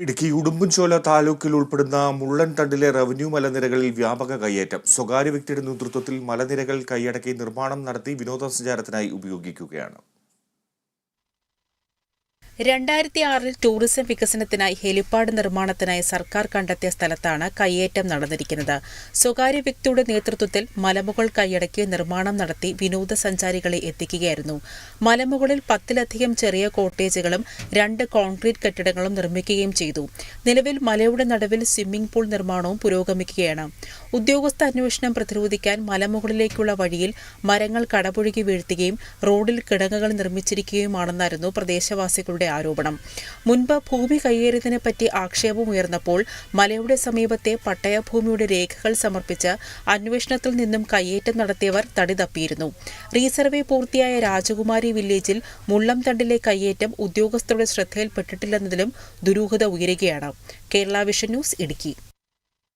ഇടുക്കി ഉടുമ്പൻചോല താലൂക്കിൽ ഉൾപ്പെടുന്ന മുള്ളൻ തണ്ടിലെ റവന്യൂ മലനിരകളിൽ വ്യാപക കയ്യേറ്റം. സ്വകാര്യ വ്യക്തിയുടെ നേതൃത്വത്തിൽ മലനിരകൾ കൈയടക്കി നിർമ്മാണം നടത്തി വിനോദസഞ്ചാരത്തിനായി ഉപയോഗിക്കുകയാണ്. രണ്ടായിരത്തി ആറിൽ ടൂറിസം വികസനത്തിനായി ഹെലിപ്പാഡ് നിർമ്മാണത്തിനായി സർക്കാർ കണ്ടെത്തിയ സ്ഥലത്താണ് കയ്യേറ്റം നടന്നിരിക്കുന്നത്. സ്വകാര്യ വ്യക്തിയുടെ നേതൃത്വത്തിൽ മലമുകൾ കൈയടക്കി നിർമ്മാണം നടത്തി വിനോദസഞ്ചാരികളെ എത്തിക്കുകയായിരുന്നു. മലമുകളിൽ പത്തിലധികം ചെറിയ കോട്ടേജുകളും രണ്ട് കോൺക്രീറ്റ് കെട്ടിടങ്ങളും നിർമ്മിക്കുകയും ചെയ്തു. നിലവിൽ മലയുടെ നടുവിൽ സ്വിമ്മിംഗ് പൂൾ നിർമ്മാണവും പുരോഗമിക്കുകയാണ്. ഉദ്യോഗസ്ഥ അന്വേഷണം പ്രതിരോധിക്കാൻ മലമുകളിലേക്കുള്ള വഴിയിൽ മരങ്ങൾ കടപുഴുകി വീഴ്ത്തുകയും റോഡിൽ കിടങ്ങുകൾ നിർമ്മിച്ചിരിക്കുകയുമാണെന്നായിരുന്നു പ്രദേശവാസികളുടെ ആരോപണം. മുൻപ് ഭൂമി കയ്യേറ്റത്തിനെപ്പറ്റി ആക്ഷേപം ഉയർന്നപ്പോൾ മലയുടെ സമീപത്തെ പട്ടയഭൂമിയുടെ രേഖകൾ സമർപ്പിച്ച് അന്വേഷണത്തിൽ നിന്നും കയ്യേറ്റം നടത്തിയവർ തടി തപ്പിയിരുന്നു. റീസർവേ പൂർത്തിയായ രാജകുമാരി വില്ലേജിൽ മുള്ളംതണ്ടിലെ കയ്യേറ്റം ഉദ്യോഗസ്ഥരുടെ ശ്രദ്ധയിൽപ്പെട്ടിട്ടില്ലെന്നതിലും ദുരൂഹത ഉയരുകയാണ്. Kerala vision news Idukki.